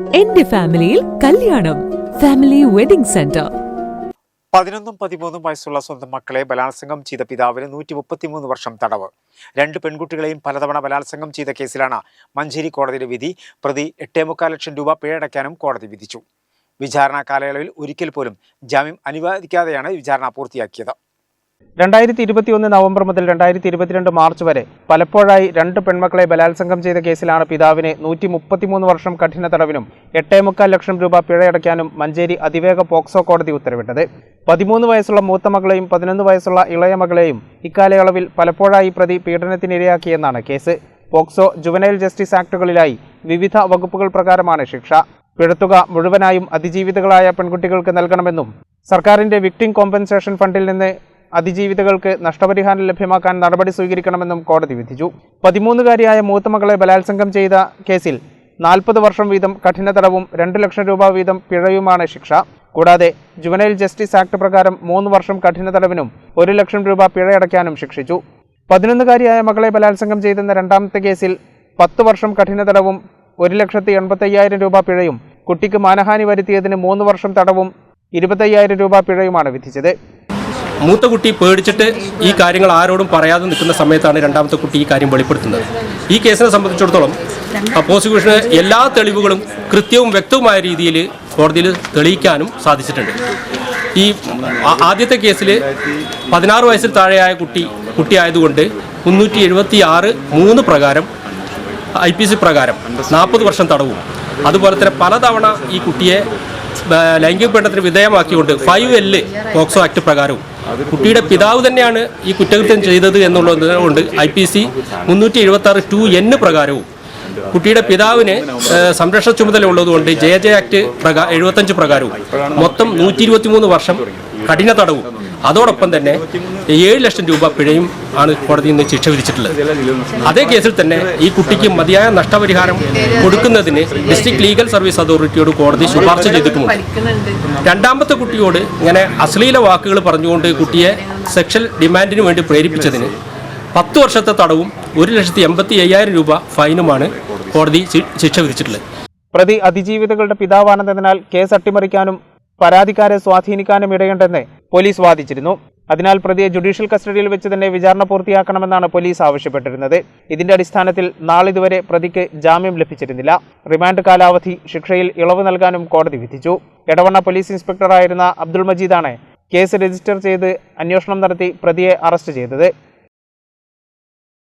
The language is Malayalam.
എന്റെ ഫാമിലിയിൽ കല്യാണം. Family wedding centre. പതിനൊന്നും പതിമൂന്നും വയസ്സുള്ള സ്വന്തം മക്കളെ ബലാത്സംഗം ചെയ്ത പിതാവിന് നൂറ്റി മുപ്പത്തിമൂന്ന് വർഷം തടവ്. രണ്ട് പെൺകുട്ടികളെയും പലതവണ ബലാത്സംഗം ചെയ്ത കേസിലാണ് മഞ്ചേരി കോടതിയുടെ വിധി പ്രതി എട്ടേമുക്കാൽ ലക്ഷം രൂപ പിഴയടയ്ക്കാനും കോടതി വിധിച്ചു. വിചാരണ കാലയളവിൽ ഒരിക്കൽ പോലും ജാമ്യം അനുവദിക്കാതെയാണ് വിചാരണ പൂർത്തിയാക്കിയത്. രണ്ടായിരത്തി ഇരുപത്തിയൊന്ന് നവംബർ മുതൽ രണ്ടായിരത്തി ഇരുപത്തിരണ്ട് മാർച്ച് വരെ പലപ്പോഴായി രണ്ട് പെൺമക്കളെ ബലാത്സംഗം ചെയ്ത കേസിലാണ് പിതാവിനെ നൂറ്റി മുപ്പത്തിമൂന്ന് വർഷം കഠിന തടവിനും എട്ടേ മുക്കാൽ ലക്ഷം രൂപ പിഴയടയ്ക്കാനും മഞ്ചേരി അതിവേഗ പോക്സോ കോടതി ഉത്തരവിട്ടത്. പതിമൂന്ന് വയസ്സുള്ള മൂത്ത മകളെയും പതിനൊന്ന് വയസ്സുള്ള ഇളയ മകളെയും ഇക്കാലയളവിൽ പലപ്പോഴായി പ്രതി പീഡനത്തിനിരയാക്കിയെന്നാണ് കേസ്. പോക്സോ ജുവനൈൽ ജസ്റ്റിസ് ആക്ടുകളിലായി വിവിധ വകുപ്പുകൾ പ്രകാരമാണ് ശിക്ഷ. പിഴത്തുക മുഴുവനായും അതിജീവിതകളായ പെൺകുട്ടികൾക്ക് നൽകണമെന്നും സർക്കാരിന്റെ വിക്ടിം കോമ്പൻസേഷൻ ഫണ്ടിൽ നിന്ന് അതിജീവിതകൾക്ക് നഷ്ടപരിഹാരം ലഭ്യമാക്കാൻ നടപടി സ്വീകരിക്കണമെന്നും കോടതി വിധിച്ചു. പതിമൂന്നുകാരിയായ മൂത്ത മകളെ ബലാത്സംഗം ചെയ്ത കേസിൽ നാൽപ്പത് വർഷം വീതം കഠിന തടവും രണ്ട് ലക്ഷം രൂപ വീതം പിഴയുമാണ് ശിക്ഷ. കൂടാതെ ജുവനൈൽ ജസ്റ്റിസ് ആക്ട് പ്രകാരം മൂന്ന് വർഷം കഠിന തടവിനും ഒരു ലക്ഷം രൂപ പിഴയടയ്ക്കാനും ശിക്ഷിച്ചു. പതിനൊന്നുകാരിയായ മകളെ ബലാത്സംഗം ചെയ്തെന്ന രണ്ടാമത്തെ കേസിൽ പത്ത് വർഷം കഠിന തടവും ഒരു ലക്ഷത്തി എൺപത്തയ്യായിരം രൂപ പിഴയും കുട്ടിക്ക് മാനഹാനി വരുത്തിയതിന് മൂന്ന് വർഷം തടവും ഇരുപത്തയ്യായിരം രൂപ പിഴയുമാണ് വിധിച്ചത്. മൂത്ത കുട്ടി പേടിച്ചിട്ട് ഈ കാര്യങ്ങൾ ആരോടും പറയാതെ നിൽക്കുന്ന സമയത്താണ് രണ്ടാമത്തെ കുട്ടി ഈ കാര്യം വെളിപ്പെടുത്തുന്നത്. ഈ കേസിനെ സംബന്ധിച്ചിടത്തോളം പ്രോസിക്യൂഷന് എല്ലാ തെളിവുകളും കൃത്യവും വ്യക്തവുമായ രീതിയിൽ കോടതിയിൽ തെളിയിക്കാനും സാധിച്ചിട്ടുണ്ട്. ഈ ആദ്യത്തെ കേസിൽ പതിനാറ് വയസ്സിൽ താഴെയായ കുട്ടി കുട്ടിയായതുകൊണ്ട് മുന്നൂറ്റി എഴുപത്തി ആറ് മൂന്ന് പ്രകാരം ഐ പി സി പ്രകാരം നാൽപ്പത് വർഷം തടവും. അതുപോലെ തന്നെ പലതവണ ഈ കുട്ടിയെ ലൈംഗിക പീഡനത്തിന് വിധേയമാക്കിക്കൊണ്ട് ഫൈവ് എല്ല് പോക്സോ ആക്ട് പ്രകാരവും കുട്ടിയുടെ പിതാവ് തന്നെയാണ് ഈ കുറ്റകൃത്യം ചെയ്തത് എന്നുള്ളത് കൊണ്ട് ഐ പി സി മുന്നൂറ്റി എഴുപത്തി ആറ് ടു എന്ന് പ്രകാരവും കുട്ടിയുടെ പിതാവിന് സംരക്ഷണ ചുമതല ഉള്ളതുകൊണ്ട് ജെ ജെ ആക്ട് പ്രകാ എഴുപത്തഞ്ച് പ്രകാരവും മൊത്തം നൂറ്റി ഇരുപത്തി മൂന്ന് വർഷം കഠിന തടവും. അതോടൊപ്പം തന്നെ ഏഴ് ലക്ഷം രൂപ പിഴയും ആണ് കോടതി ഇന്ന് ശിക്ഷ വിധിച്ചിട്ടുള്ളത്. അതേ കേസിൽ തന്നെ ഈ കുട്ടിക്ക് മതിയായ നഷ്ടപരിഹാരം കൊടുക്കുന്നതിന് ഡിസ്ട്രിക്ട് ലീഗൽ സർവീസ് അതോറിറ്റിയോട് കോടതി ശുപാർശ ചെയ്തിട്ടുമുണ്ട്. രണ്ടാമത്തെ കുട്ടിയോട് ഇങ്ങനെ അശ്ലീല വാക്കുകൾ പറഞ്ഞുകൊണ്ട് കുട്ടിയെ സെക്ഷൽ ഡിമാൻഡിന് വേണ്ടി പ്രേരിപ്പിച്ചതിന് പത്ത് വർഷത്തെ തടവും ഒരു ലക്ഷത്തി എൺപത്തി അയ്യായിരം രൂപ ഫൈനുമാണ് കോടതി ശിക്ഷ വിധിച്ചിട്ടുള്ളത്. പ്രതി അതിജീവിതകളുടെ പിതാവാണെന്നതിനാൽ കേസ് അട്ടിമറിക്കാനും പരാതിക്കാരെ സ്വാധീനിക്കാനും ഇടയുണ്ടെന്ന് പോലീസ് വാദിച്ചിരുന്നു. അതിനാൽ പ്രതിയെ ജുഡീഷ്യൽ കസ്റ്റഡിയിൽ വെച്ച് തന്നെ വിചാരണ പൂർത്തിയാക്കണമെന്നാണ് പോലീസ് ആവശ്യപ്പെട്ടിരുന്നത്. ഇതിന്റെ അടിസ്ഥാനത്തിൽ നാളിതുവരെ പ്രതിക്ക് ജാമ്യം ലഭിച്ചിരുന്നില്ല. റിമാൻഡ് കാലാവധി ശിക്ഷയിൽ ഇളവ് നൽകാനും കോടതി വിധിച്ചു. എടവണ്ണ പോലീസ് ഇൻസ്പെക്ടറായിരുന്ന അബ്ദുൾ മജീദാണ് കേസ് രജിസ്റ്റർ ചെയ്ത് അന്വേഷണം നടത്തി പ്രതിയെ അറസ്റ്റ് ചെയ്തത്.